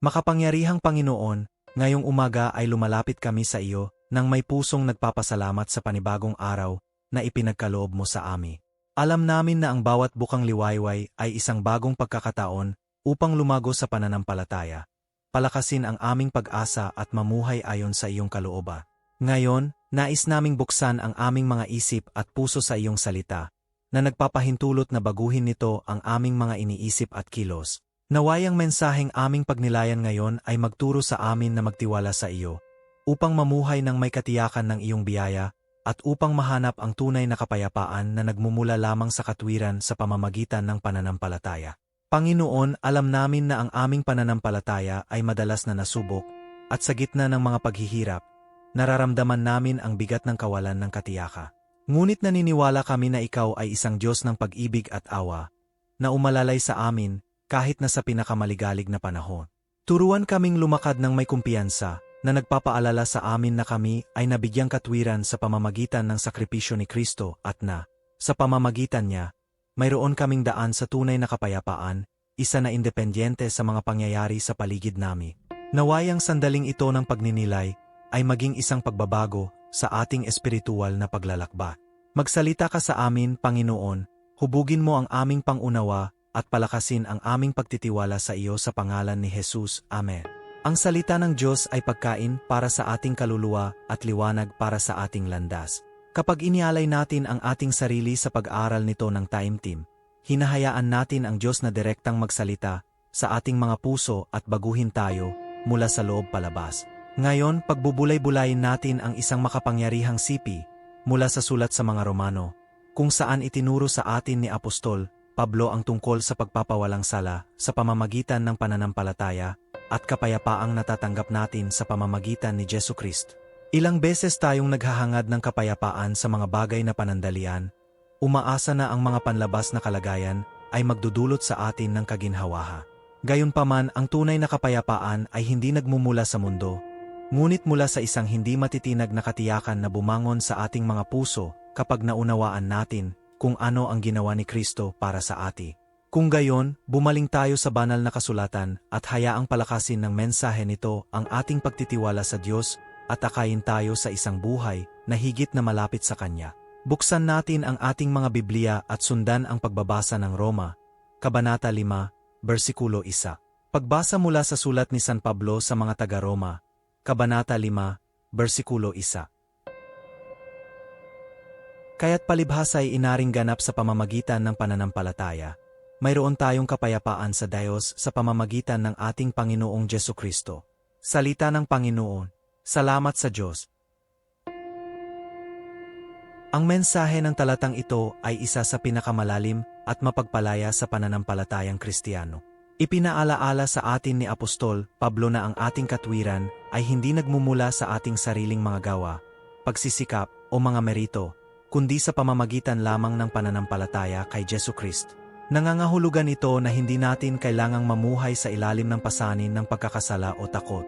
Makapangyarihang Panginoon, ngayong umaga ay lumalapit kami sa iyo nang may pusong nagpapasalamat sa panibagong araw na ipinagkaloob mo sa amin. Alam namin na ang bawat bukang liwayway ay isang bagong pagkakataon upang lumago sa pananampalataya. Palakasin ang aming pag-asa at mamuhay ayon sa iyong kalooba. Ngayon, nais naming buksan ang aming mga isip at puso sa iyong salita, na nagpapahintulot na baguhin nito ang aming mga iniisip at kilos. Nawayang mensaheng aming pagnilayan ngayon ay magturo sa amin na magtiwala sa iyo, upang mamuhay ng may katiyakan ng iyong biyaya, at upang mahanap ang tunay na kapayapaan na nagmumula lamang sa katwiran sa pamamagitan ng pananampalataya. Panginoon, alam namin na ang aming pananampalataya ay madalas na nasubok, at sa gitna ng mga paghihirap, nararamdaman namin ang bigat ng kawalan ng katiyaka. Ngunit naniniwala kami na ikaw ay isang Diyos ng pag-ibig at awa, na umalalay sa amin kahit na sa pinakamaligalig na panahon. Turuan kaming lumakad ng may kumpiyansa, na nagpapaalala sa amin na kami ay nabigyang katwiran sa pamamagitan ng sakripisyo ni Kristo at na, sa pamamagitan niya, mayroon kaming daan sa tunay na kapayapaan, isa na independyente sa mga pangyayari sa paligid nami. Nawayang sandaling ito ng pagninilay ay maging isang pagbabago sa ating espiritual na paglalakba. Magsalita ka sa amin, Panginoon, hubugin mo ang aming pangunawa at palakasin ang aming pagtitiwala sa iyo sa pangalan ni Jesus. Amen. Ang salita ng Diyos ay pagkain para sa ating kaluluwa at liwanag para sa ating landas. Kapag inialay natin ang ating sarili sa pag-aaral nito ng Time Team, hinahayaan natin ang Diyos na direktang magsalita sa ating mga puso at baguhin tayo mula sa loob palabas. Ngayon, pagbubulay-bulayin natin ang isang makapangyarihang sipi mula sa sulat sa mga Romano, kung saan itinuro sa atin ni Apostol Pablo ang tungkol sa pagpapawalang sala sa pamamagitan ng pananampalataya at kapayapaang natatanggap natin sa pamamagitan ni Jesu Christ. Ilang beses tayong naghahangad ng kapayapaan sa mga bagay na panandalian, umaasa na ang mga panlabas na kalagayan ay magdudulot sa atin ng kaginhawaha. Gayunpaman ang tunay na kapayapaan ay hindi nagmumula sa mundo, ngunit mula sa isang hindi matitinag na katiyakan na bumangon sa ating mga puso kapag naunawaan natin kung ano ang ginawa ni Kristo para sa ati. Kung gayon, bumaling tayo sa banal na kasulatan at hayaang palakasin ng mensahe nito ang ating pagtitiwala sa Diyos at akayin tayo sa isang buhay na higit na malapit sa Kanya. Buksan natin ang ating mga Biblia at sundan ang pagbabasa ng Roma, Kabanata 5, versikulo 1. Pagbasa mula sa sulat ni San Pablo sa mga taga-Roma, Kabanata 5, versikulo 1. Kaya't palibhasa ay inaring ganap sa pamamagitan ng pananampalataya, mayroon tayong kapayapaan sa Diyos sa pamamagitan ng ating Panginoong Jesu Kristo. Salita ng Panginoon, salamat sa Diyos. Ang mensahe ng talatang ito ay isa sa pinakamalalim at mapagpalaya sa pananampalatayang Kristiyano. Ipinaalaala sa atin ni Apostol Pablo na ang ating katwiran ay hindi nagmumula sa ating sariling mga gawa, pagsisikap o mga merito, kundi sa pamamagitan lamang ng pananampalataya kay Jesu Kristo. Nangangahulugan ito na hindi natin kailangang mamuhay sa ilalim ng pasanin ng pagkakasala o takot.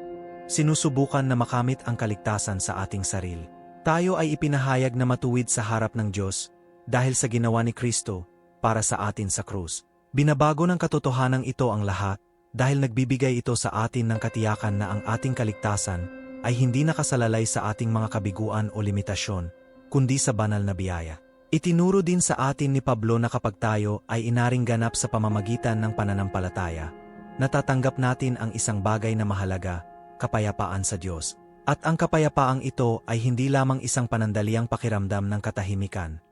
Sinusubukan na makamit ang kaligtasan sa ating sarili. Tayo ay ipinahayag na matuwid sa harap ng Diyos dahil sa ginawa ni Kristo para sa atin sa krus. Binabago ng katotohanan ito ang lahat dahil nagbibigay ito sa atin ng katiyakan na ang ating kaligtasan ay hindi nakasalalay sa ating mga kabiguan o limitasyon, kundi sa banal na biyaya. Itinuro din sa atin ni Pablo na kapag tayo ay inaring ganap sa pamamagitan ng pananampalataya, natatanggap natin ang isang bagay na mahalaga, kapayapaan sa Diyos. At ang kapayapaang ito ay hindi lamang isang panandaliang pakiramdam ng katahimikan,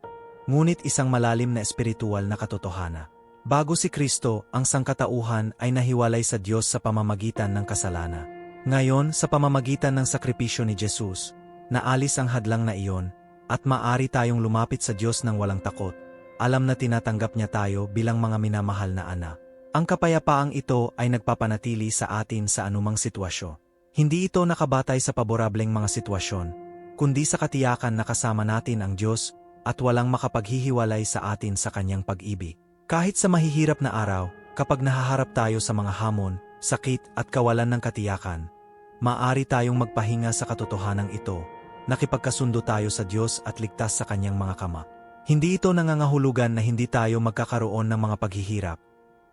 ngunit isang malalim na espiritual na katotohana. Bago si Kristo, ang sangkatauhan ay nahiwalay sa Diyos sa pamamagitan ng kasalana. Ngayon, sa pamamagitan ng sakripisyo ni Jesus, naalis ang hadlang na iyon, at maari tayong lumapit sa Diyos ng walang takot. Alam na tinatanggap niya tayo bilang mga minamahal na anak. Ang kapayapaang ito ay nagpapanatili sa atin sa anumang sitwasyon. Hindi ito nakabatay sa paborableng mga sitwasyon, kundi sa katiyakan na kasama natin ang Diyos at walang makapaghihiwalay sa atin sa kanyang pag-ibig. Kahit sa mahihirap na araw, kapag nahaharap tayo sa mga hamon, sakit at kawalan ng katiyakan, maari tayong magpahinga sa katotohanan ito nakipagkasundo tayo sa Diyos at ligtas sa kanyang mga kama. Hindi ito nangangahulugan na hindi tayo magkakaroon ng mga paghihirap.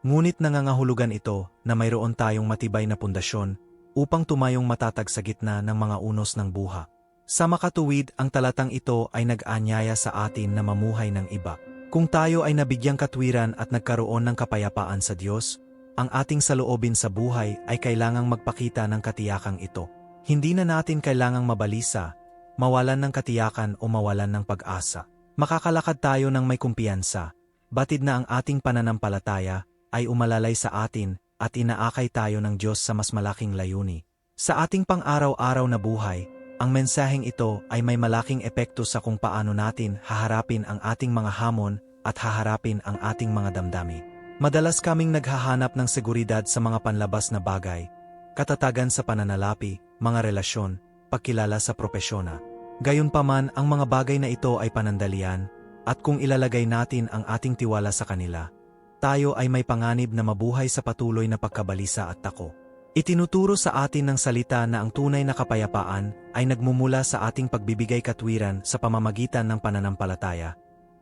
Ngunit nangangahulugan ito na mayroon tayong matibay na pundasyon upang tumayong matatag sa gitna ng mga unos ng buha. Sa makatuwid, ang talatang ito ay nag-anyaya sa atin na mamuhay ng iba. Kung tayo ay nabigyang katwiran at nagkaroon ng kapayapaan sa Diyos, ang ating saloobin sa buhay ay kailangang magpakita ng katiyakang ito. Hindi na natin kailangang mabalisa, mawalan ng katiyakan o mawalan ng pag-asa. Makakalakad tayo ng may kumpiyansa, batid na ang ating pananampalataya ay umalalay sa atin at inaakay tayo ng Diyos sa mas malaking layuni. Sa ating pang-araw-araw na buhay, ang mensaheng ito ay may malaking epekto sa kung paano natin haharapin ang ating mga hamon at haharapin ang ating mga damdami. Madalas kaming naghahanap ng seguridad sa mga panlabas na bagay, katatagan sa pananalapi, mga relasyon, pagkilala sa propesyon. Gayunpaman ang mga bagay na ito ay panandalian, at kung ilalagay natin ang ating tiwala sa kanila, tayo ay may panganib na mabuhay sa patuloy na pagkabalisa at tako. Itinuturo sa atin ng salita na ang tunay na kapayapaan ay nagmumula sa ating pagbibigay katwiran sa pamamagitan ng pananampalataya.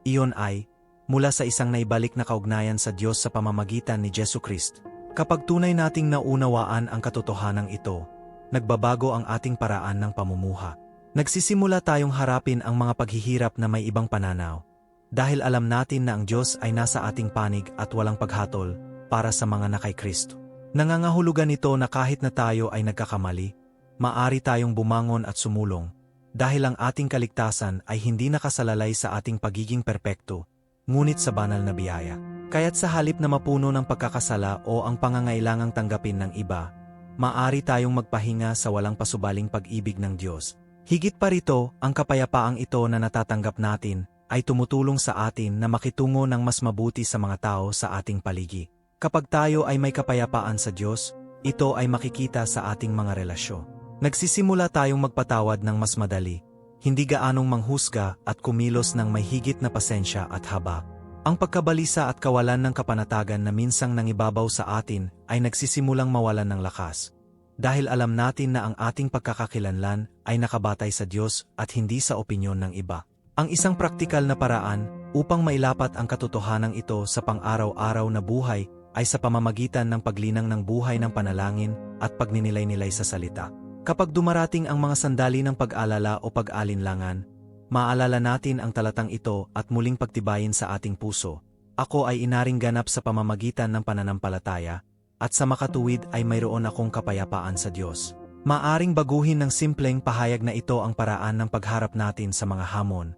Iyon ay, mula sa isang naibalik na kaugnayan sa Diyos sa pamamagitan ni Jesu Christ. Kapag tunay nating naunawaan ang katotohanan ito, nagbabago ang ating paraan ng pamumuha. Nagsisimula tayong harapin ang mga paghihirap na may ibang pananaw. Dahil alam natin na ang Diyos ay nasa ating panig at walang paghatol para sa mga nakay Kristo. Nangangahulugan ito na kahit na tayo ay nagkakamali, maari tayong bumangon at sumulong, dahil ang ating kaligtasan ay hindi nakasalalay sa ating pagiging perpekto, ngunit sa banal na biyaya. Kaya't sa halip na mapuno ng pagkakasala o ang pangangailangang tanggapin ng iba, maari tayong magpahinga sa walang pasubaling pag-ibig ng Diyos Higit pa rito, ang kapayapaang ito na natatanggap natin ay tumutulong sa atin na makitungo ng mas mabuti sa mga tao sa ating paligi. Kapag tayo ay may kapayapaan sa Diyos, ito ay makikita sa ating mga relasyon. Nagsisimula tayong magpatawad ng mas madali, hindi gaanong manghusga at kumilos ng may higit na pasensya at haba. Ang pagkabalisa at kawalan ng kapanatagan na minsang nangibabaw sa atin ay nagsisimulang mawalan ng lakas dahil alam natin na ang ating pagkakakilanlan ay nakabatay sa Diyos at hindi sa opinyon ng iba. Ang isang praktikal na paraan upang mailapat ang katotohanan ito sa pang-araw-araw na buhay ay sa pamamagitan ng paglinang ng buhay ng panalangin at pagninilay-nilay sa salita. Kapag dumarating ang mga sandali ng pag-alala o pag-alinlangan, maalala natin ang talatang ito at muling pagtibayin sa ating puso. Ako ay inaring ganap sa pamamagitan ng pananampalataya, at sa makatuwid ay mayroon akong kapayapaan sa Diyos. Maaring baguhin ng simpleng pahayag na ito ang paraan ng pagharap natin sa mga hamon,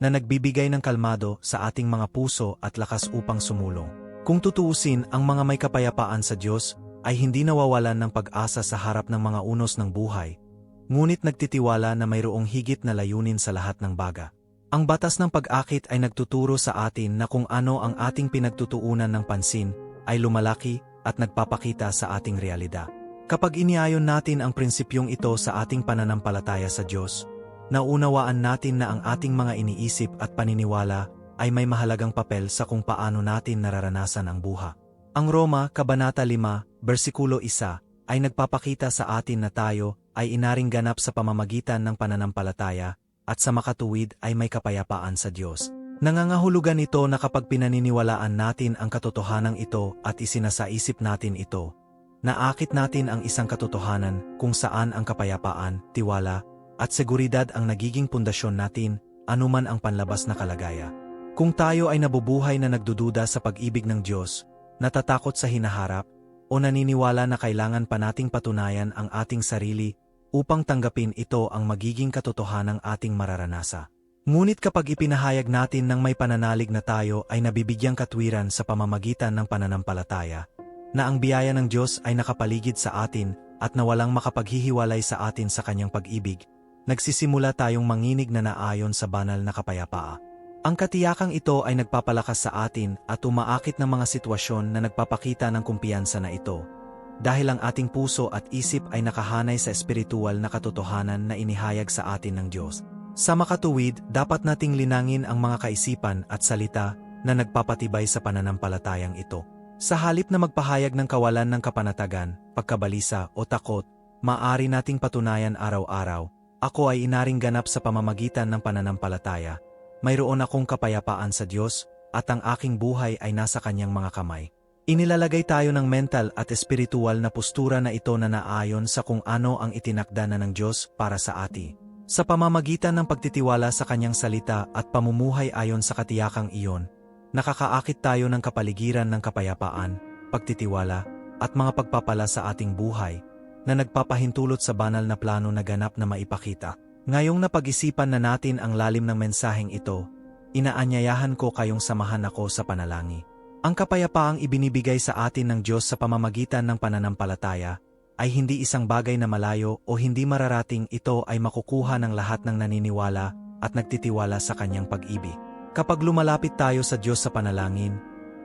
na nagbibigay ng kalmado sa ating mga puso at lakas upang sumulong. Kung tutuusin ang mga may kapayapaan sa Diyos, ay hindi nawawalan ng pag-asa sa harap ng mga unos ng buhay, ngunit nagtitiwala na mayroong higit na layunin sa lahat ng baga. Ang batas ng pag-akit ay nagtuturo sa atin na kung ano ang ating pinagtutuunan ng pansin ay lumalaki at nagpapakita sa ating realidad. Kapag iniayon natin ang prinsipyong ito sa ating pananampalataya sa Diyos, naunawaan natin na ang ating mga iniisip at paniniwala ay may mahalagang papel sa kung paano natin nararanasan ang buha. Ang Roma, Kabanata 5, versikulo 1, ay nagpapakita sa atin na tayo ay inaring ganap sa pamamagitan ng pananampalataya at sa makatuwid ay may kapayapaan sa Diyos. Nangangahulugan ito na kapag pinaniniwalaan natin ang katotohanan ito at isinasaisip natin ito, naakit natin ang isang katotohanan kung saan ang kapayapaan, tiwala, at seguridad ang nagiging pundasyon natin, anuman ang panlabas na kalagaya. Kung tayo ay nabubuhay na nagdududa sa pag-ibig ng Diyos, natatakot sa hinaharap, o naniniwala na kailangan pa nating patunayan ang ating sarili upang tanggapin ito ang magiging katotohanang ating mararanasa. Ngunit kapag ipinahayag natin ng may pananalig na tayo ay nabibigyang katwiran sa pamamagitan ng pananampalataya, na ang biyaya ng Diyos ay nakapaligid sa atin at na walang makapaghihiwalay sa atin sa kanyang pag-ibig, nagsisimula tayong manginig na naayon sa banal na kapayapaa. Ang katiyakang ito ay nagpapalakas sa atin at umaakit ng mga sitwasyon na nagpapakita ng kumpiyansa na ito, dahil ang ating puso at isip ay nakahanay sa espiritual na katotohanan na inihayag sa atin ng Diyos. Sa makatuwid, dapat nating linangin ang mga kaisipan at salita na nagpapatibay sa pananampalatayang ito. Sa halip na magpahayag ng kawalan ng kapanatagan, pagkabalisa o takot, maaari nating patunayan araw-araw, ako ay inaring ganap sa pamamagitan ng pananampalataya. Mayroon akong kapayapaan sa Diyos, at ang aking buhay ay nasa kanyang mga kamay. Inilalagay tayo ng mental at espiritual na postura na ito na naayon sa kung ano ang itinakda na ng Diyos para sa ati. Sa pamamagitan ng pagtitiwala sa kanyang salita at pamumuhay ayon sa katiyakang iyon, nakakaakit tayo ng kapaligiran ng kapayapaan, pagtitiwala, at mga pagpapala sa ating buhay na nagpapahintulot sa banal na plano na ganap na maipakita. Ngayong napag-isipan na natin ang lalim ng mensaheng ito, inaanyayahan ko kayong samahan ako sa panalangin. Ang kapayapaang ibinibigay sa atin ng Diyos sa pamamagitan ng pananampalataya ay hindi isang bagay na malayo o hindi mararating ito ay makukuha ng lahat ng naniniwala at nagtitiwala sa kanyang pag-ibig. Kapag lumalapit tayo sa Diyos sa panalangin,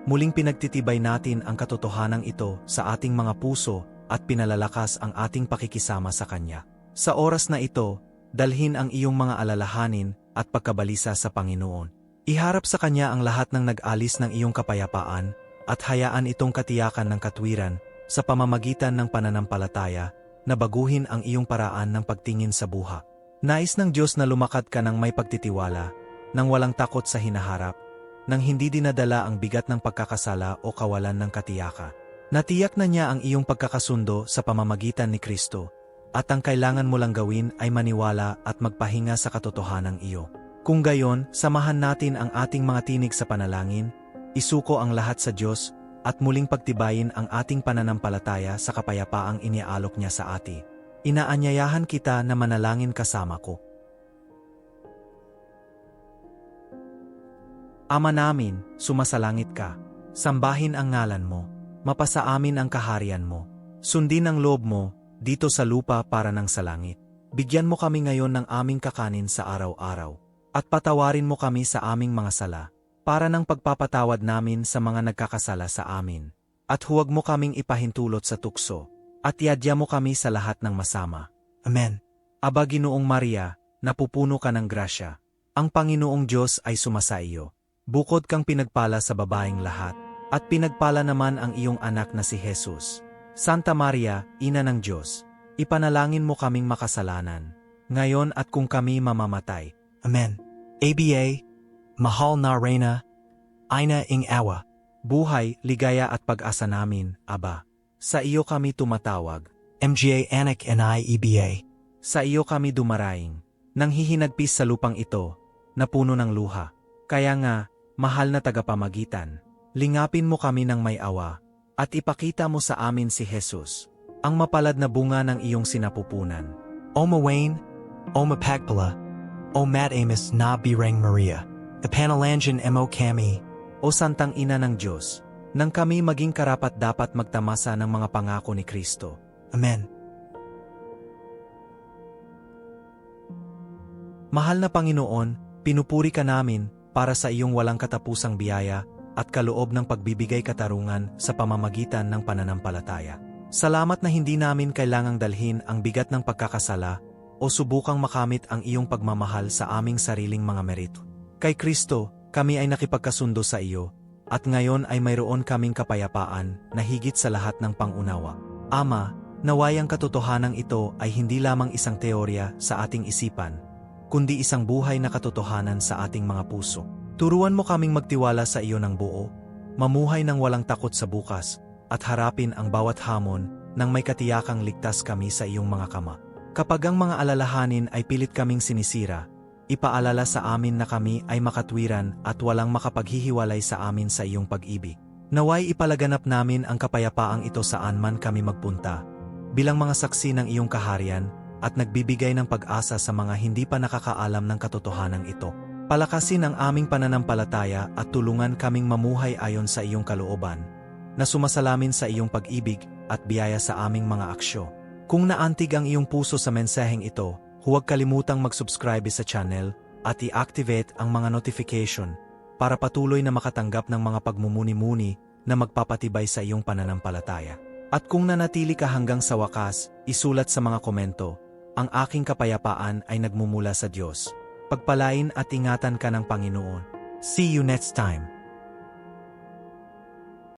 muling pinagtitibay natin ang katotohanan ito sa ating mga puso at pinalalakas ang ating pakikisama sa Kanya. Sa oras na ito, dalhin ang iyong mga alalahanin at pagkabalisa sa Panginoon. Iharap sa Kanya ang lahat ng nag-alis ng iyong kapayapaan at hayaan itong katiyakan ng katwiran sa pamamagitan ng pananampalataya na baguhin ang iyong paraan ng pagtingin sa buha. Nais ng Diyos na lumakad ka ng may pagtitiwala, nang walang takot sa hinaharap, nang hindi dinadala ang bigat ng pagkakasala o kawalan ng katiyaka. Natiyak na niya ang iyong pagkakasundo sa pamamagitan ni Kristo, at ang kailangan mo lang gawin ay maniwala at magpahinga sa katotohanan iyo. Kung gayon, samahan natin ang ating mga tinig sa panalangin, isuko ang lahat sa Diyos, at muling pagtibayin ang ating pananampalataya sa kapayapaang iniaalok niya sa ati. Inaanyayahan kita na manalangin kasama ko. Ama namin, sumasalangit ka. Sambahin ang ngalan mo. Mapasa amin ang kaharian mo. Sundin ang loob mo, dito sa lupa para ng sa langit. Bigyan mo kami ngayon ng aming kakanin sa araw-araw at patawarin mo kami sa aming mga sala, para ng pagpapatawad namin sa mga nagkakasala sa amin. At huwag mo kaming ipahintulot sa tukso, at iadya mo kami sa lahat ng masama. Amen. Aba Ginoong Maria, napupuno ka ng grasya. Ang Panginoong Diyos ay sumasa iyo. Bukod kang pinagpala sa babaeng lahat, at pinagpala naman ang iyong anak na si Jesus. Santa Maria, Ina ng Diyos, ipanalangin mo kaming makasalanan, ngayon at kung kami mamamatay. Amen. ABA, Mahal na Reyna, Aina ing awa, buhay, ligaya at pag-asa namin, Aba. Sa iyo kami tumatawag. MGA Anak and I EBA. Sa iyo kami dumaraing. Nang hihinagpis sa lupang ito, na puno ng luha. Kaya nga, mahal na tagapamagitan, lingapin mo kami ng may awa, at ipakita mo sa amin si Jesus, ang mapalad na bunga ng iyong sinapupunan. Oma Wayne, Oma Pagpala, O Mat Amos na Birang Maria, the Panalangian Mo Kami, O Santang Ina ng Diyos, nang kami maging karapat dapat magtamasa ng mga pangako ni Kristo. Amen. Mahal na Panginoon, pinupuri ka namin para sa iyong walang katapusang biyaya at kaloob ng pagbibigay katarungan sa pamamagitan ng pananampalataya. Salamat na hindi namin kailangang dalhin ang bigat ng pagkakasala o subukang makamit ang iyong pagmamahal sa aming sariling mga merito. Kay Kristo, kami ay nakipagkasundo sa iyo, at ngayon ay mayroon kaming kapayapaan na higit sa lahat ng pangunawa. Ama, naway ang katotohanan ito ay hindi lamang isang teorya sa ating isipan, kundi isang buhay na katotohanan sa ating mga puso. Turuan mo kaming magtiwala sa iyo ng buo, mamuhay ng walang takot sa bukas, at harapin ang bawat hamon nang may katiyakang ligtas kami sa iyong mga kama. Kapag ang mga alalahanin ay pilit kaming sinisira, ipaalala sa amin na kami ay makatwiran at walang makapaghihiwalay sa amin sa iyong pag-ibig. Naway ipalaganap namin ang kapayapaang ito saan man kami magpunta, bilang mga saksi ng iyong kaharian at nagbibigay ng pag-asa sa mga hindi pa nakakaalam ng katotohanan ito. Palakasin ang aming pananampalataya at tulungan kaming mamuhay ayon sa iyong kalooban, na sumasalamin sa iyong pag-ibig at biyaya sa aming mga aksyo. Kung naantig ang iyong puso sa mensaheng ito, huwag kalimutang mag-subscribe sa channel at i-activate ang mga notification para patuloy na makatanggap ng mga pagmumuni-muni na magpapatibay sa iyong pananampalataya. At kung nanatili ka hanggang sa wakas, isulat sa mga komento, ang aking kapayapaan ay nagmumula sa Diyos. Pagpalain at ingatan ka ng Panginoon. See you next time.